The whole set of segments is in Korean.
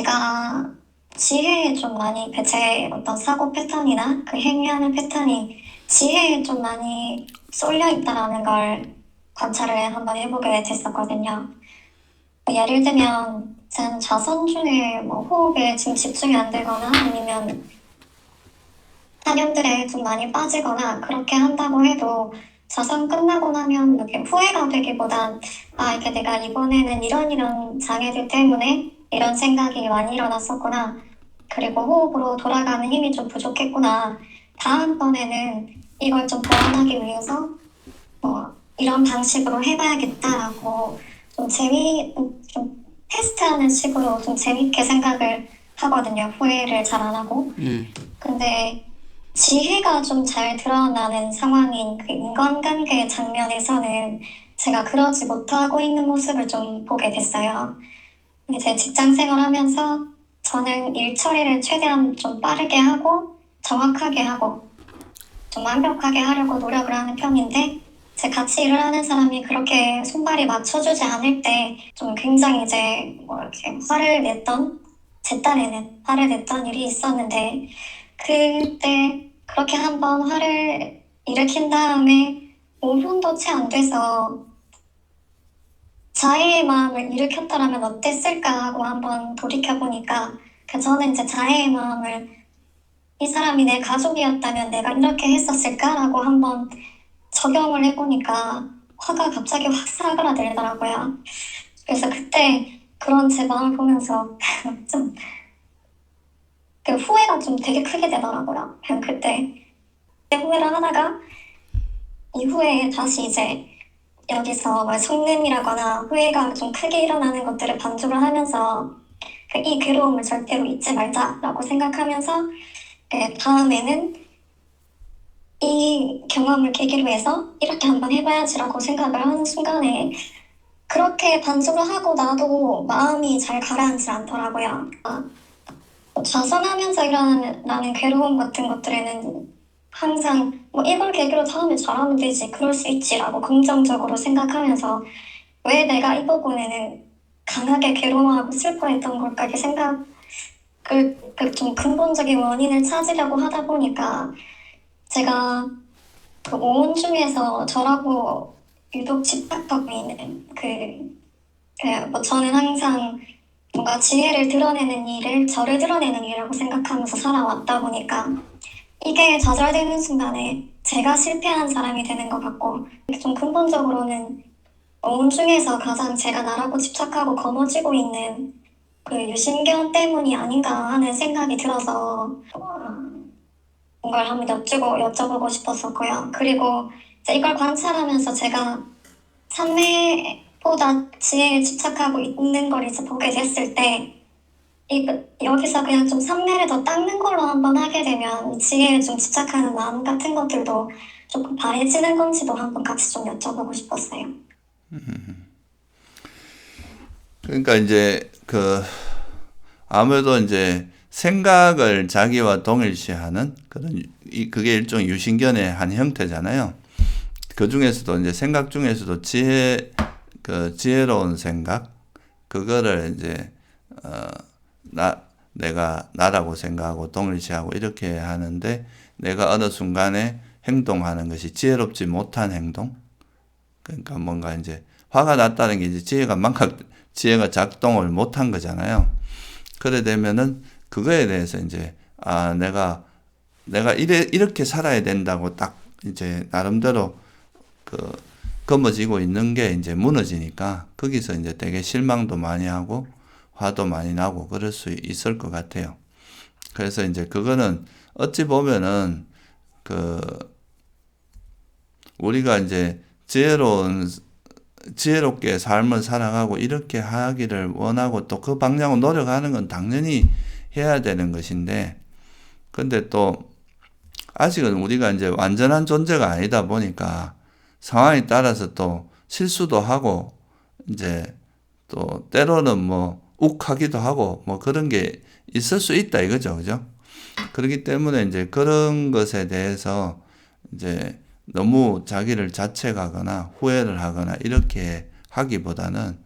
제가 지혜에 좀 많이 그 제 어떤 사고 패턴이나 그 행위하는 패턴이 지혜에 좀 많이 쏠려 있다라는 걸 관찰을 한번 해보게 됐었거든요. 예를 들면 전 자선 중에 뭐 호흡에 지금 집중이 안 되거나 아니면 단연들에 좀 많이 빠지거나 그렇게 한다고 해도 자선 끝나고 나면 이렇게 후회가 되기보단 아 이렇게 내가 이번에는 이런 이런 장애들 때문에 이런 생각이 많이 일어났었구나 그리고 호흡으로 돌아가는 힘이 좀 부족했구나 다음번에는 이걸 좀 보완하기 위해서 뭐 이런 방식으로 해봐야겠다라고 좀 재미 좀 테스트하는 식으로 좀 재밌게 생각을 하거든요 후회를 잘 안 하고 음. 근데 지혜가 좀 잘 드러나는 상황인 그 인간관계 장면에서는 제가 그러지 못하고 있는 모습을 좀 보게 됐어요. 이제 직장 생활하면서 저는 일 처리를 최대한 좀 빠르게 하고 정확하게 하고 좀 완벽하게 하려고 노력을 하는 편인데 제 같이 일을 하는 사람이 그렇게 손발이 맞춰주지 않을 때 좀 굉장히 이제 뭐 이렇게 화를 냈던 제 딴에는 화를 냈던 일이 있었는데 그때 그렇게 한번 화를 일으킨 다음에 5분도 채 안 돼서 자해의 마음을 일으켰다라면 어땠을까 하고 한번 돌이켜보니까 그 저는 이제 자해의 마음을 이 사람이 내 가족이었다면 내가 이렇게 했었을까라고 한번 적용을 해보니까 화가 갑자기 확 사그라들더라고요. 그래서 그때 그런 제 마음을 보면서 좀 그 후회가 좀 되게 크게 되더라고요. 그냥 그때 후회를 하다가 이후에 다시 이제 여기서 뭐 성냄이라거나 후회가 좀 크게 일어나는 것들을 반복을 하면서 그이 괴로움을 절대로 잊지 말자라고 생각하면서 그 다음에는 이 경험을 계기로 해서 이렇게 한번 해봐야지라고 생각을 하는 순간에 그렇게 반복을 하고 나도 마음이 잘 가라앉지 않더라고요. 아, 자선하면서 일어나는 괴로움 같은 것들에는 항상 뭐 이걸 계기로 다음에 잘하면 되지 그럴 수 있지라고 긍정적으로 생각하면서 왜 내가 이 부분에는 강하게 괴로워하고 슬퍼했던 걸까 이렇게 생각 그좀 근본적인 원인을 찾으려고 하다 보니까 제가 그 오온 중에서 저라고 유독 집착하고 있는 그, 그, 뭐 저는 항상 뭔가 지혜를 드러내는 일을 저를 드러내는 일이라고 생각하면서 살아왔다 보니까 이게 좌절되는 순간에 제가 실패한 사람이 되는 것 같고 좀 근본적으로는 온 중에서 가장 제가 나라고 집착하고 거머쥐고 있는 그 유신경 때문이 아닌가 하는 생각이 들어서 어, 뭔가를 한번 여쭈고 여쭤보고 싶었었고요. 그리고 이걸 관찰하면서 제가 산매보다 지혜에 집착하고 있는 걸 이제 보게 됐을 때 이, 여기서 그냥 좀 산매를 더 닦는 걸로 한번 하게 되면 지혜에 좀 집착하는 마음 같은 것들도 조금 바래지는 건지도 한번 같이 좀 여쭤보고 싶었어요. 그러니까 이제 그 아무래도 이제 생각을 자기와 동일시하는 그런 이 그게 일종의 유신견의 한 형태잖아요. 그 중에서도 이제 생각 중에서도 지혜 그 지혜로운 생각 그거를 이제 어 나 내가 나라고 생각하고 동일시하고 이렇게 하는데 내가 어느 순간에 행동하는 것이 지혜롭지 못한 행동 그러니까 뭔가 이제 화가 났다는 게 이제 지혜가 망각 지혜가 작동을 못한 거잖아요. 그래 되면은 그거에 대해서 이제 아 내가 내가 이래 이렇게 살아야 된다고 딱 이제 나름대로 그 검어지고 있는 게 이제 무너지니까 거기서 이제 되게 실망도 많이 하고 화도 많이 나고 그럴 수 있을 것 같아요. 그래서 이제 그거는 어찌 보면은 그 우리가 이제 지혜로운 지혜롭게 삶을 살아가고 이렇게 하기를 원하고 또 그 방향으로 노력하는 건 당연히 해야 되는 것인데 근데 또 아직은 우리가 이제 완전한 존재가 아니다 보니까 상황에 따라서 또 실수도 하고 이제 또 때로는 뭐 욱하기도 하고 뭐 그런 게 있을 수 있다 이거죠. 그죠? 그렇기 때문에 이제 그런 것에 대해서 이제 너무 자기를 자책하거나 후회를 하거나 이렇게 하기보다는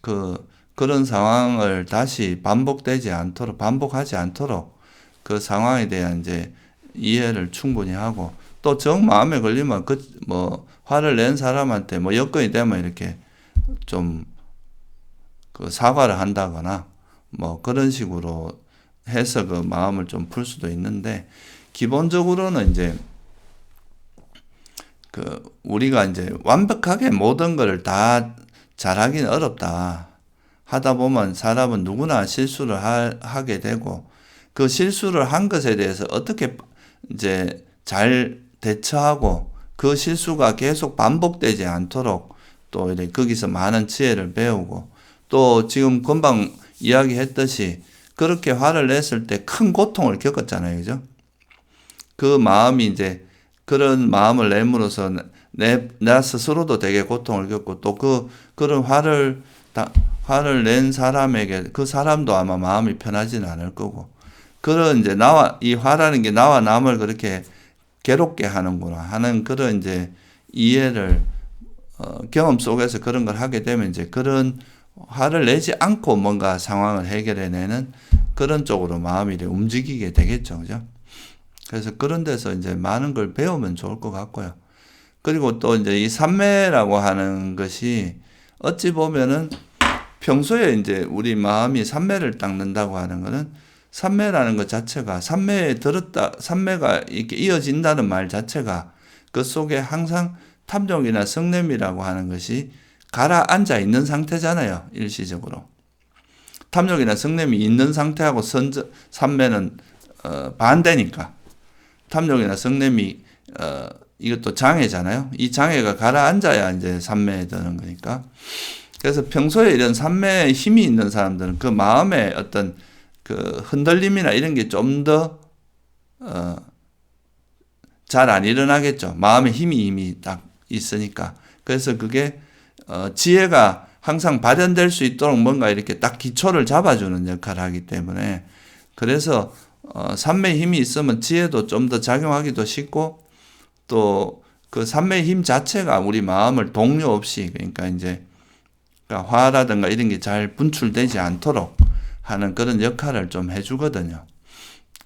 그 그런 상황을 다시 반복되지 않도록, 반복하지 않도록 그 상황에 대한 이제 이해를 충분히 하고 또 정 마음에 걸리면 그 뭐 화를 낸 사람한테 뭐 여건이 되면 이렇게 좀 그 사과를 한다거나 뭐 그런 식으로 해서 그 마음을 좀 풀 수도 있는데 기본적으로는 이제 그 우리가 이제 완벽하게 모든 거를 다 잘하기는 어렵다. 하다 보면 사람은 누구나 실수를 하, 하게 되고 그 실수를 한 것에 대해서 어떻게 이제 잘 대처하고 그 실수가 계속 반복되지 않도록 또 이렇게 거기서 많은 지혜를 배우고 또 지금 금방 이야기했듯이 그렇게 화를 냈을 때 큰 고통을 겪었잖아요. 그죠? 그 마음이 이제 그런 마음을 내므로써 내, 나 스스로도 되게 고통을 겪고 또 그, 그런 화를, 다, 화를 낸 사람에게 그 사람도 아마 마음이 편하지는 않을 거고 그런 이제 나와, 이 화라는 게 나와 남을 그렇게 괴롭게 하는구나 하는 그런 이제 이해를 어, 경험 속에서 그런 걸 하게 되면 이제 그런 화를 내지 않고 뭔가 상황을 해결해내는 그런 쪽으로 마음이 움직이게 되겠죠. 그죠? 그래서 그런 데서 이제 많은 걸 배우면 좋을 것 같고요. 그리고 또 이제 이 삼매라고 하는 것이 어찌 보면은 평소에 이제 우리 마음이 삼매를 닦는다고 하는 거는 삼매라는 것 자체가 삼매에 들었다, 삼매가 이렇게 이어진다는 말 자체가 그 속에 항상 탐욕이나 성냄이라고 하는 것이 가라앉아 있는 상태잖아요. 일시적으로. 탐욕이나 성냄이 있는 상태하고 선저, 삼매는 어, 반대니까. 탐욕이나 성냄이 어, 이것도 장애잖아요. 이 장애가 가라앉아야 이제 삼매에 드는 거니까. 그래서 평소에 이런 삼매에 힘이 있는 사람들은 그 마음의 어떤 그 흔들림이나 이런 게 좀 더 어, 잘 안 일어나겠죠. 마음의 힘이 이미 딱 있으니까. 그래서 그게 어, 지혜가 항상 발현될 수 있도록 뭔가 이렇게 딱 기초를 잡아주는 역할을 하기 때문에 그래서 어, 삼매의 힘이 있으면 지혜도 좀 더 작용하기도 쉽고 또 그 삼매의 힘 자체가 우리 마음을 동요 없이 그러니까 이제 그러니까 화라든가 이런 게 잘 분출되지 않도록 하는 그런 역할을 좀 해주거든요.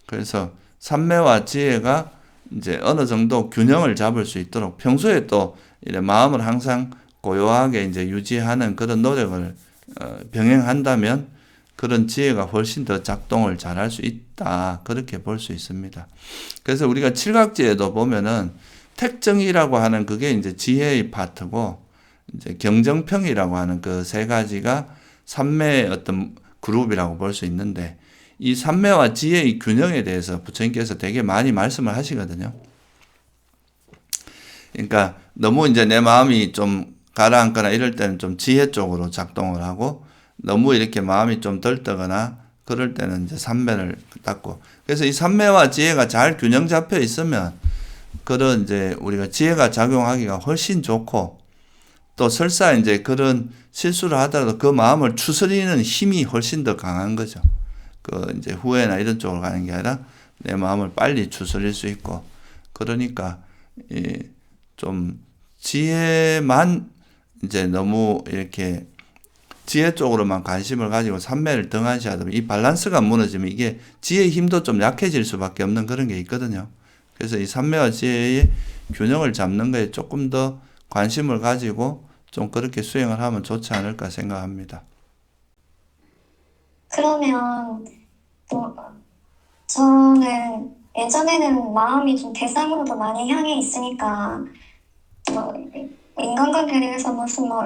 그래서 삼매와 지혜가 이제 어느 정도 균형을 잡을 수 있도록 평소에 또 이래 마음을 항상 고요하게 이제 유지하는 그런 노력을 어, 병행한다면 그런 지혜가 훨씬 더 작동을 잘 할 수 있다. 그렇게 볼 수 있습니다. 그래서 우리가 칠각지에도 보면은 택정이라고 하는 그게 이제 지혜의 파트고 이제 경정평이라고 하는 그 세 가지가 삼매의 어떤 그룹이라고 볼 수 있는데 이 삼매와 지혜의 균형에 대해서 부처님께서 되게 많이 말씀을 하시거든요. 그러니까 너무 이제 내 마음이 좀 가라앉거나 이럴 때는 좀 지혜 쪽으로 작동을 하고 너무 이렇게 마음이 좀 들뜨거나 그럴 때는 이제 삼매를 닦고 그래서 이 삼매와 지혜가 잘 균형 잡혀 있으면 그런 이제 우리가 지혜가 작용하기가 훨씬 좋고 또 설사 이제 그런 실수를 하더라도 그 마음을 추스리는 힘이 훨씬 더 강한 거죠. 그 이제 후회나 이런 쪽으로 가는 게 아니라 내 마음을 빨리 추스릴 수 있고 그러니까 이좀 지혜만 이제 너무 이렇게 지혜 쪽으로만 관심을 가지고 삼매를 등한시하다 보면 이 밸런스가 무너지면 이게 지혜의 힘도 좀 약해질 수밖에 없는 그런 게 있거든요. 그래서 이 삼매와 지혜의 균형을 잡는 거에 조금 더 관심을 가지고 좀 그렇게 수행을 하면 좋지 않을까 생각합니다. 그러면 또 저는 예전에는 마음이 좀 대상으로도 많이 향해 있으니까 뭐 인간관계에서 무슨 뭐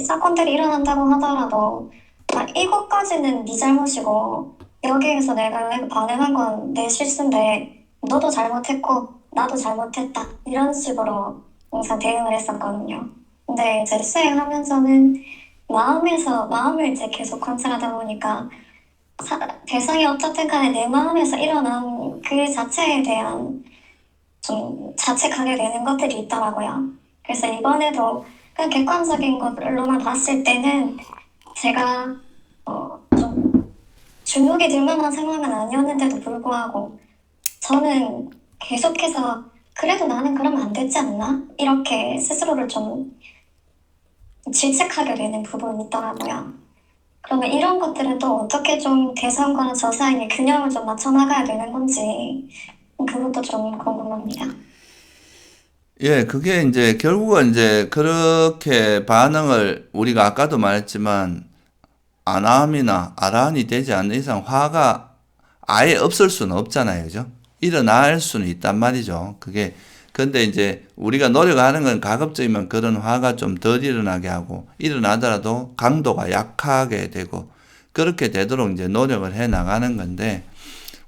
사건들이 일어난다고 하더라도 아, 이것까지는 네 잘못이고 여기에서 내가 반응한 건 내 실수인데 너도 잘못했고 나도 잘못했다 이런 식으로 항상 대응을 했었거든요. 근데 이제 수행하면서는 마음에서 마음을 이제 계속 관찰하다 보니까 사- 대상이 어떻든 간에 내 마음에서 일어난 그 자체에 대한 좀 자책하게 되는 것들이 있더라고요. 그래서 이번에도 그냥 객관적인 것로만 봤을 때는 제가 어, 좀 중독이 들 만한 상황은 아니었는데도 불구하고 저는 계속해서 그래도 나는 그러면 안 되지 않나? 이렇게 스스로를 좀 질책하게 되는 부분이 있더라고요. 그러면 이런 것들은 또 어떻게 좀 대상과 저 사이의 균형을 좀 맞춰 나가야 되는 건지 그것도 좀 궁금합니다. 예, 그게 이제 결국은 이제 그렇게 반응을 우리가 아까도 말했지만 안함이나 아란이 되지 않는 이상 화가 아예 없을 수는 없잖아요. 그죠? 일어날 수는 있단 말이죠. 그게 근데 이제 우리가 노력하는 건 가급적이면 그런 화가 좀 덜 일어나게 하고 일어나더라도 강도가 약하게 되고 그렇게 되도록 이제 노력을 해 나가는 건데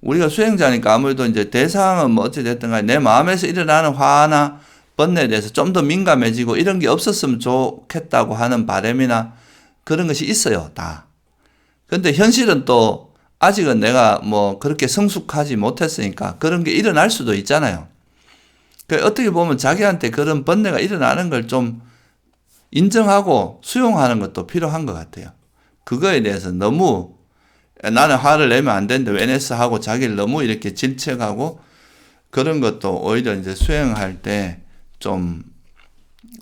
우리가 수행자니까 아무래도 이제 대상은 뭐 어찌 됐든 간에 내 마음에서 일어나는 화나 번뇌에 대해서 좀 더 민감해지고 이런 게 없었으면 좋겠다고 하는 바람이나 그런 것이 있어요, 다. 근데 현실은 또 아직은 내가 뭐 그렇게 성숙하지 못했으니까 그런 게 일어날 수도 있잖아요. 그 어떻게 보면 자기한테 그런 번뇌가 일어나는 걸 좀 인정하고 수용하는 것도 필요한 것 같아요. 그거에 대해서 너무 나는 화를 내면 안 되는데 왜 냈어 하고 자기를 너무 이렇게 질책하고 그런 것도 오히려 이제 수행할 때 좀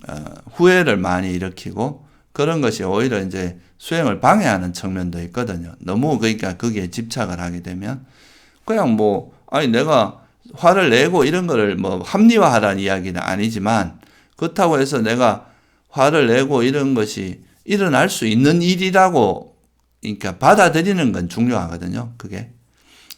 어, 후회를 많이 일으키고 그런 것이 오히려 이제 수행을 방해하는 측면도 있거든요. 너무 그러니까 거기에 집착을 하게 되면 그냥 뭐 아니 내가 화를 내고 이런 거를 뭐 합리화하라는 이야기는 아니지만 그렇다고 해서 내가 화를 내고 이런 것이 일어날 수 있는 일이라고 그러니까 받아들이는 건 중요하거든요. 그게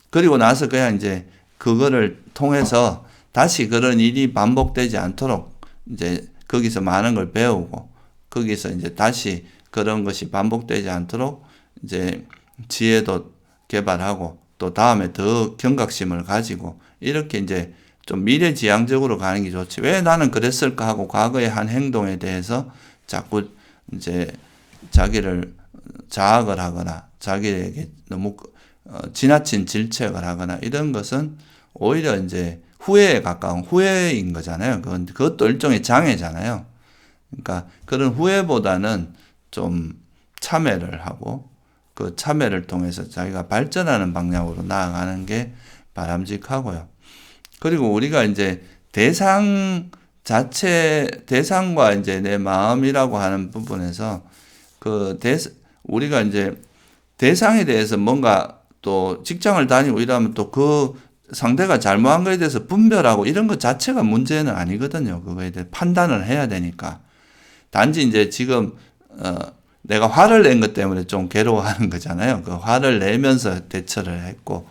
그리고 나서 그냥 이제 그거를 통해서 다시 그런 일이 반복되지 않도록 이제 거기서 많은 걸 배우고 거기서 이제 다시 그런 것이 반복되지 않도록 이제 지혜도 개발하고 또 다음에 더 경각심을 가지고 이렇게 이제 좀 미래지향적으로 가는 게 좋지. 왜 나는 그랬을까 하고 과거의 한 행동에 대해서 자꾸 이제 자기를 자학을 하거나 자기에게 너무 어, 지나친 질책을 하거나 이런 것은 오히려 이제 후회에 가까운 후회인 거잖아요. 그건 그것도 일종의 장애잖아요. 그러니까 그런 후회보다는 좀 참회를 하고 그 참회를 통해서 자기가 발전하는 방향으로 나아가는 게 바람직하고요. 그리고 우리가 이제 대상 자체 대상과 이제 내 마음이라고 하는 부분에서 그 대, 우리가 이제 대상에 대해서 뭔가 또 직장을 다니고 이러면 또 그 상대가 잘못한 거에 대해서 분별하고 이런 것 자체가 문제는 아니거든요. 그거에 대해 판단을 해야 되니까. 단지 이제 지금 어 내가 화를 낸 것 때문에 좀 괴로워하는 거잖아요. 그 화를 내면서 대처를 했고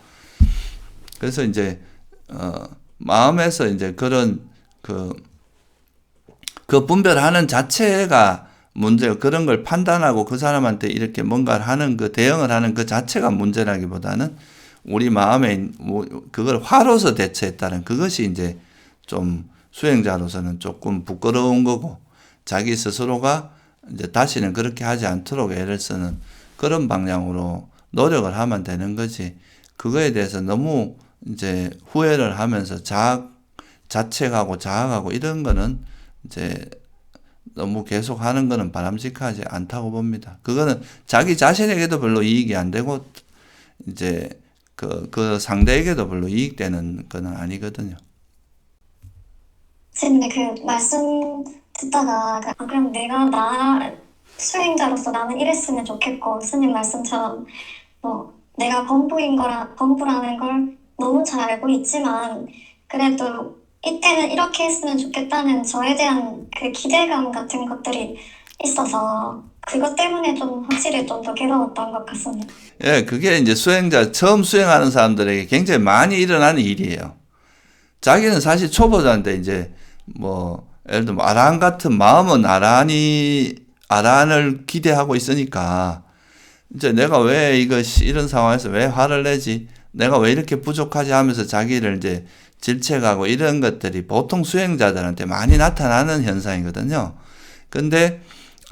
그래서 이제 어 마음에서 이제 그런 그, 그 분별하는 자체가 문제고 그런 걸 판단하고 그 사람한테 이렇게 뭔가를 하는 그 대응을 하는 그 자체가 문제라기보다는 우리 마음에 뭐 그걸 화로서 대처했다는 그것이 이제 좀 수행자로서는 조금 부끄러운 거고 자기 스스로가 이제 다시는 그렇게 하지 않도록 애를 쓰는 그런 방향으로 노력을 하면 되는 거지. 그거에 대해서 너무 이제 후회를 하면서 자학, 자책하고 자학하고 이런 거는 이제 너무 계속 하는 거는 바람직하지 않다고 봅니다. 그거는 자기 자신에게도 별로 이익이 안 되고 이제 그, 그 상대에게도 별로 이익되는 건 아니거든요. 선생님 그 말씀 듣다가 그, 아, 그럼 내가 나 수행자로서 나는 이랬으면 좋겠고 스님 말씀처럼 뭐 내가 범부인 거라 범부라는 걸 너무 잘 알고 있지만 그래도 이때는 이렇게 했으면 좋겠다는 저에 대한 그 기대감 같은 것들이 있어서 그것 때문에 좀 확실히 좀 더 괴로웠던 것 같습니다. 예, 그게 이제 수행자, 처음 수행하는 사람들에게 굉장히 많이 일어나는 일이에요. 자기는 사실 초보자인데 이제 뭐, 예를 들면 아란 같은 마음은 아란이, 아란을 기대하고 있으니까 이제 내가 왜 이것이 이런 상황에서 왜 화를 내지? 내가 왜 이렇게 부족하지 하면서 자기를 이제 질책하고 이런 것들이 보통 수행자들한테 많이 나타나는 현상이거든요. 근데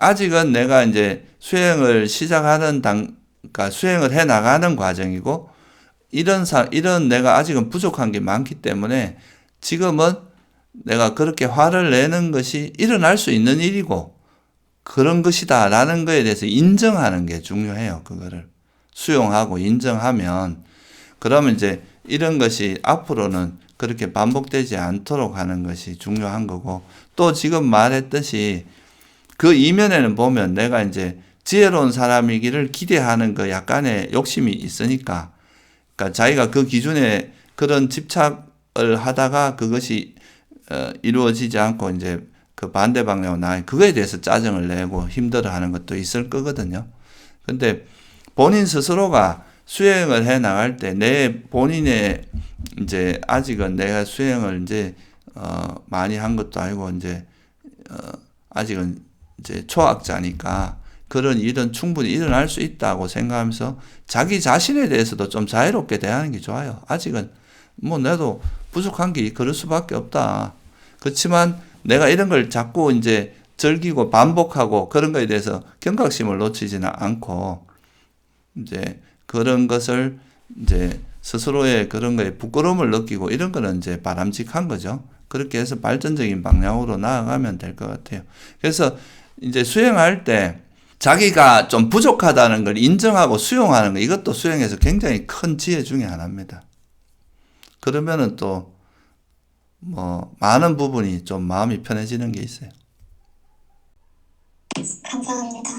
아직은 내가 이제 수행을 시작하는 당, 그러니까 수행을 해 나가는 과정이고 이런 사, 이런 내가 아직은 부족한 게 많기 때문에 지금은 내가 그렇게 화를 내는 것이 일어날 수 있는 일이고 그런 것이다라는 거에 대해서 인정하는 게 중요해요. 그거를 수용하고 인정하면 그러면 이제 이런 것이 앞으로는 그렇게 반복되지 않도록 하는 것이 중요한 거고 또 지금 말했듯이 그 이면에는 보면 내가 이제 지혜로운 사람이기를 기대하는 그 약간의 욕심이 있으니까 그러니까 자기가 그 기준에 그런 집착을 하다가 그것이 어, 이루어지지 않고 이제 그 반대 방향으로 나 그거에 대해서 짜증을 내고 힘들어하는 것도 있을 거거든요. 근데 본인 스스로가 수행을 해 나갈 때 내 본인의 이제 아직은 내가 수행을 이제 어 많이 한 것도 아니고 이제 어 아직은 이제 초학자니까 그런 일은 충분히 일어날 수 있다고 생각하면서 자기 자신에 대해서도 좀 자유롭게 대하는 게 좋아요. 아직은 뭐 나도 부족한 게 그럴 수밖에 없다. 그렇지만 내가 이런 걸 자꾸 이제 즐기고 반복하고 그런 거에 대해서 경각심을 놓치지는 않고 이제 그런 것을 이제 스스로의 그런 거에 부끄러움을 느끼고 이런 거는 이제 바람직한 거죠. 그렇게 해서 발전적인 방향으로 나아가면 될 것 같아요. 그래서 이제 수행할 때 자기가 좀 부족하다는 걸 인정하고 수용하는 거 이것도 수행에서 굉장히 큰 지혜 중에 하나입니다. 그러면은 또 뭐 많은 부분이 좀 마음이 편해지는 게 있어요. 감사합니다.